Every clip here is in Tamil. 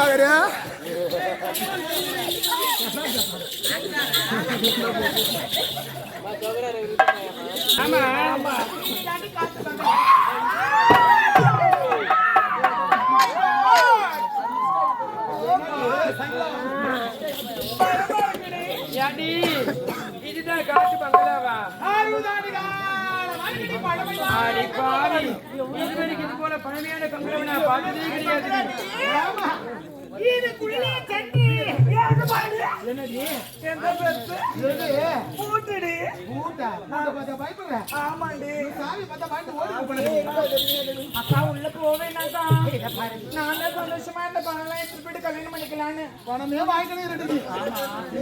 பாக்குறியா ஆமா ஆமா இதுதான் காட்டு பங்களாவா ஆடி இதுவரைக்கும் இது போல பழமையான பங்களா நான் பார்த்ததே கிடையாது. என்னடி பூட்டுடி. பூட்டா? நான் பார்த்தா பயப்படுறேன். ஆமாண்டி. சாமி பார்த்தா பயந்து ஓடி அக்கா உள்ள போவேனாக்கா நான் தான் சந்தோஷமா இந்த பணம் எடுத்துட்டு போயிட்டு கல்யாணம் பண்ணிக்கலான்னு. பணமே வாங்கிக்கணும் ரெண்டு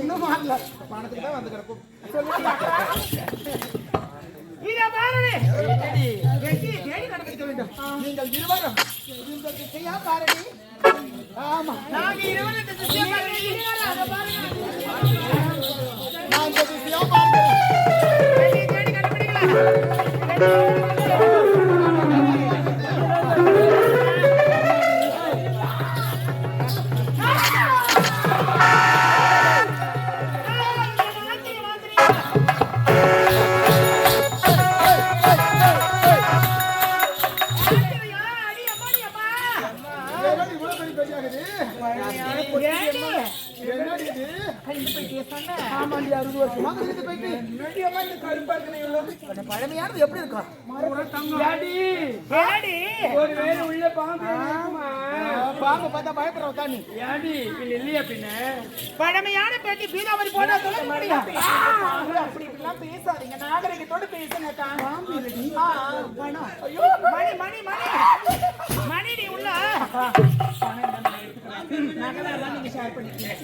இன்னும் வாங்கல. பணத்துக்கு தான் வந்து கிடக்கும். இத பாருங்க என்னடி தேடி கண்டுபிடிக்க வேண்டும். நீங்கள் இருவரும் இந்த திசையா பாருடி ஆமா. நாங்க இருவரும் இந்த திசையை பாருங்க. நான் இந்த திசையா பார்க்கிறேன் தேடி கண்டுபிடிக்கலாம். ஆமாண்டி அறுபது வருஷமா இருந்து போயிட்டு மீடியமா இந்த கருப்பா அந்த பழமையானது எப்படி ஒரு வேளை உள்ள பாம்பு பார்த்தா பயப்படுற உட்காந்து ஏடி இல்ல இல்லையா பின்ன பழமையான பேட்டி பீதாவரி போட்டா சொல்ல முடியும் அப்படி இப்படிலாம் பேசாதீங்க நாகரிகத்தோட பேசுங்க ஐயோ. மணி மணி மணி. மணி நீ உள்ள.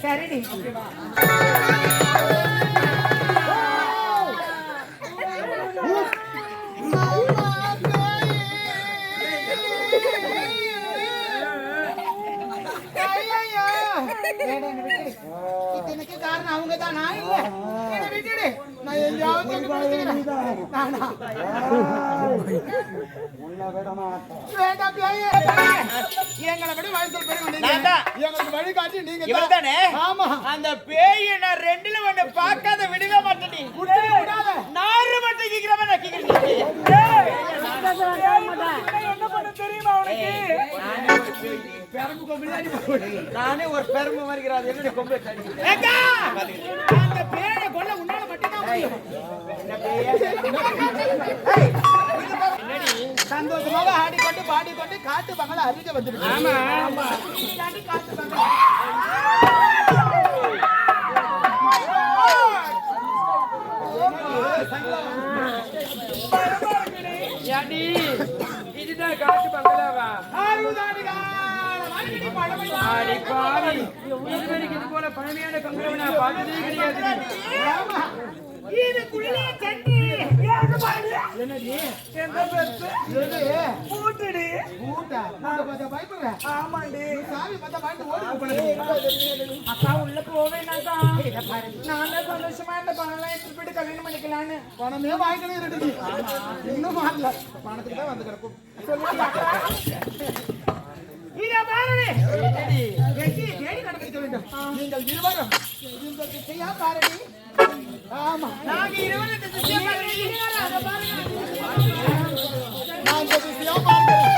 சரிடி இத்தனைக்கு காரணம் அவங்க தான் நான் இல்ல விட்டுடு நான் எங்கேயாவது தூக்கி போட்டுக்கிறேன். நானா? வேண்டாம் பேயே. எங்களை விட வயசுல பெரிய வந்தீங்க. எங்களுக்கு வழி காட்டி நீங்க தான். ஆமா அந்த பேய நான் ரெண்டுல ஒண்ணு பார்க்காத விடவே மாட்டேன். நாறு மட்டும் கேக்குறவன் நான் கேக்குறேன் தெரியுமா உனக்கு நானே ஒரு பெருமை வருகிறாது என்னுடைய கொம்பை அந்த உன்னால மட்டும்தான் முடியும். சந்தோஷமாக ஆடிக்கொண்டு பாடிக்கொண்டு காட்டு பங்களா அருகே வந்துருக்கு ஆமா காட்டு பங்களா இதுதான் காட்டு பங்களாவா ஆடி பாவி இதுவரைக்கும் இது போல பழமையான பங்களா நான் பார்த்ததே கிடையாது அக்கா உள்ள போவேனாக்கா நான் சந்தோஷமா இந்த பணம் எடுத்துட்டு போயிட்டு கல்யாணம் பண்ணிக்கலான்னு. பணமே வாங்கிக்கணும் ரெண்டு இன்னும் வாங்கல. பணத்துக்கு தான் வந்து கிடக்கும். இத பாருங்க நீங்கள் இருவரும். இந்த திசையா பாருடி. ஆமா. நாங்க இந்த திசையை பாருங்க. பாருங்க. இந்த திசையா பார்க்கிறேன்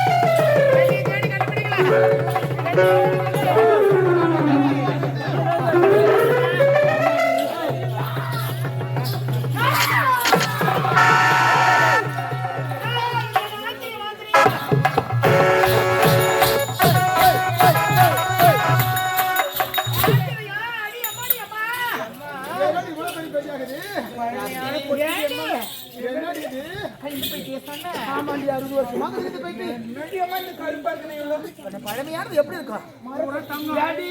பழமையானது எப்படி இருக்கும்? மறுபடியும் தங்கம் டாடி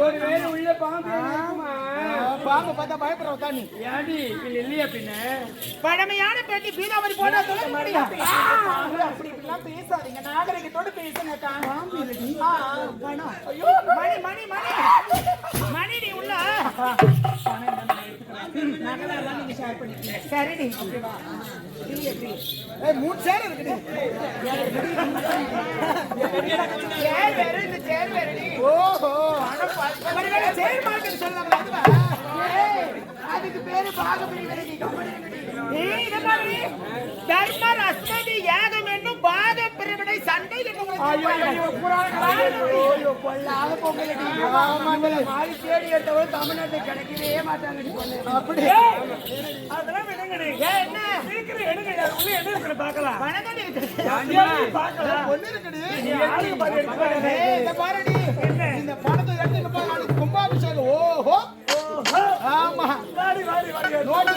ஒரு வேளை உள்ள பாம்பு பாம்பு பார்த்தா பயப்படுற உட்காந்து ஏடி இல்ல இல்லையா பின்ன? பழமையான பேட்டி பீதாவரி போட்டா சொல்ல முடியும் அப்படி இப்படிலாம் பேசாதீங்க. நாகரிகத்தோட பேசுங்க பணம் ஐயோ மணி மணி மணி. மணி நீ உள்ள. சரிடி மூணு சேர் இருக்குடி சேர் வேற இந்த சேர் வேறடி ஓஹோ ஒருவேளை சேர் மார்க்கெட் சொல்லலாம் அதுவா அதுக்கு பேரு ஏய், தமிழ்நாட்டுல கிடைக்கவே மாட்டாங்கடி பொண்ணு. ஏய், அதெல்லாம் விடுங்கடி. ஏய், என்ன? சீக்கிரம் எடுங்க, உள்ள என்ன இருக்குன்னு பார்க்கலாம். வணக்கம் இருக்கு ஏன் பார்க்கலாம்? பொண்ணு இருக்குடி நீ யாருக்கு பாரு எடுத்து பாரு. ஏய், இந்த பாருடி. இந்த போய் நாளைக்கு கும்பாபிஷேகம். ஓஹோ. ஆமா. நோட்டு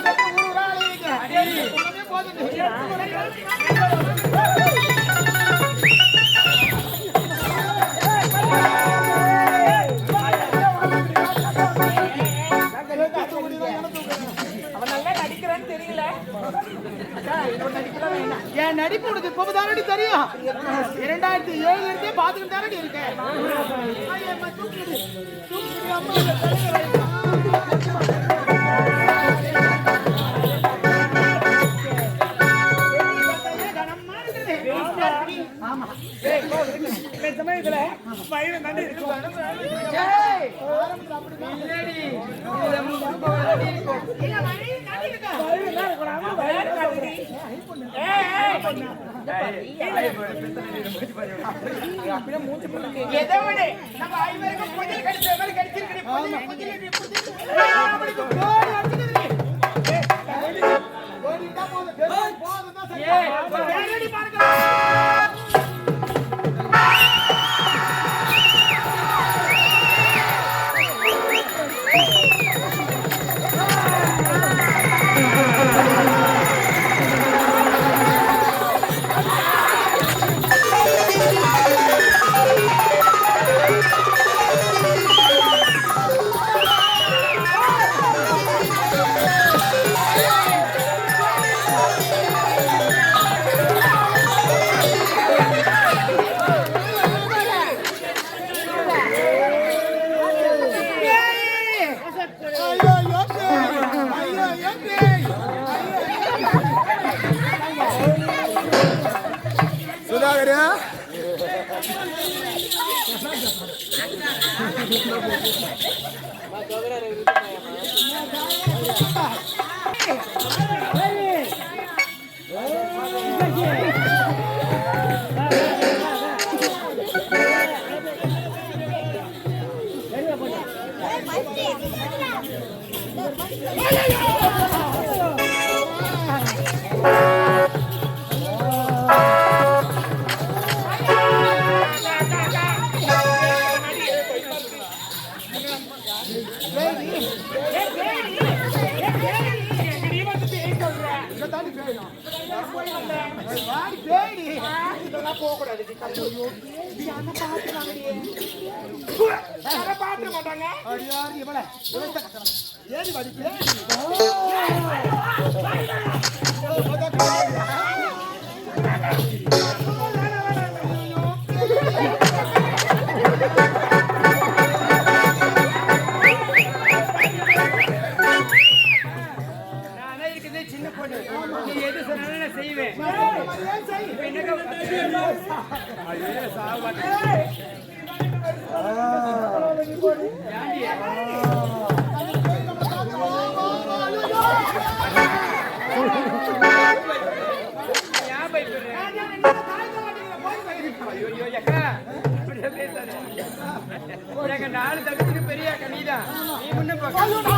போதும் என் நடிப்பு உனக்கு இப்போ தானடி தெரியும் இரண்டாயிரத்தி ஏழுல இருந்தே பார்த்துக்கிட்டு தானடி இருக்கேன் இதுல தூக்குடி. தூக்குடி, அம்மா, பையன் தாண்டி இருக்கும். பாருங்க. இதை பார்த்துக்க மாட்டாங்க அடியார் இவளை. ஏறி வாடி, பேயடி. நானே இருக்கிறதே சின்ன பொண்ணு. நீ எது சொன்னாலும் நான் செய்வேன். ஐயோ, சாவு நாலு தகுதி பெரிய அக்கா நீ முன்ன பக்கம்.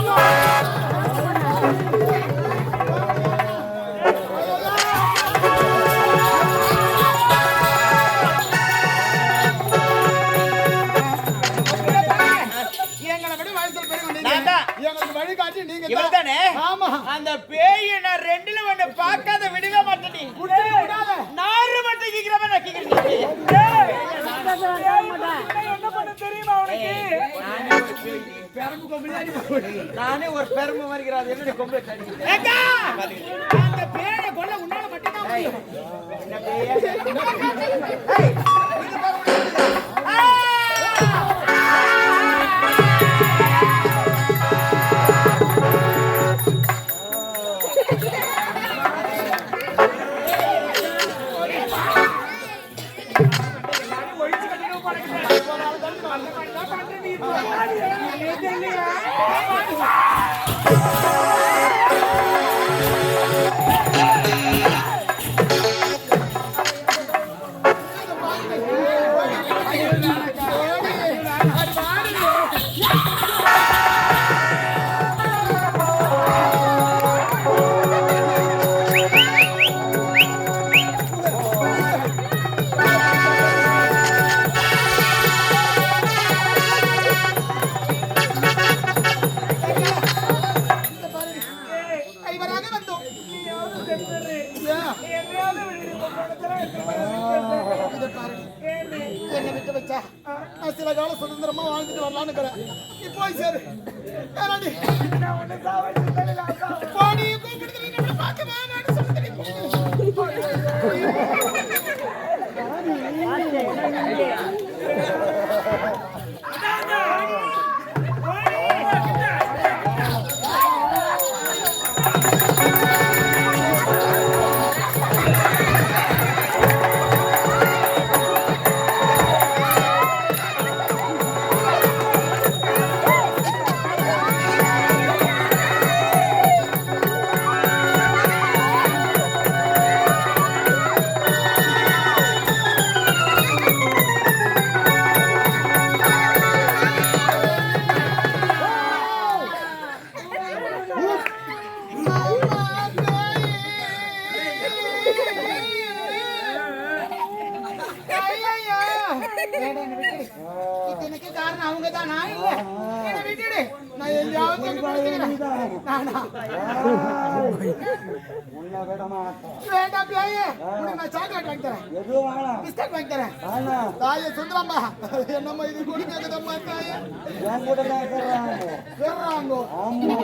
நானே ஒரு பெருமை வருகிறது என்னுடைய கொம்பை அந்த பேரை கொல்ல உன்னால மட்டும்தான் என்னை விட்டு வச்சா? நான் சில காலம் சுதந்திரமா வாழ்ந்துட்டு வரலான்னு இருக்கிறேன். போய் சேரு. கூப்பிடுறது வேண்டாம் பிள்ளையே உனக்கு நான் சாக்லேட் வாங்கி தரேன் பிஸ்கட் வாங்கி தரேன் தாயே சுந்தரம்மா என்னம்மா இது கூட கேக்குதம்மா தாயே வேறாங்கோ ஆமா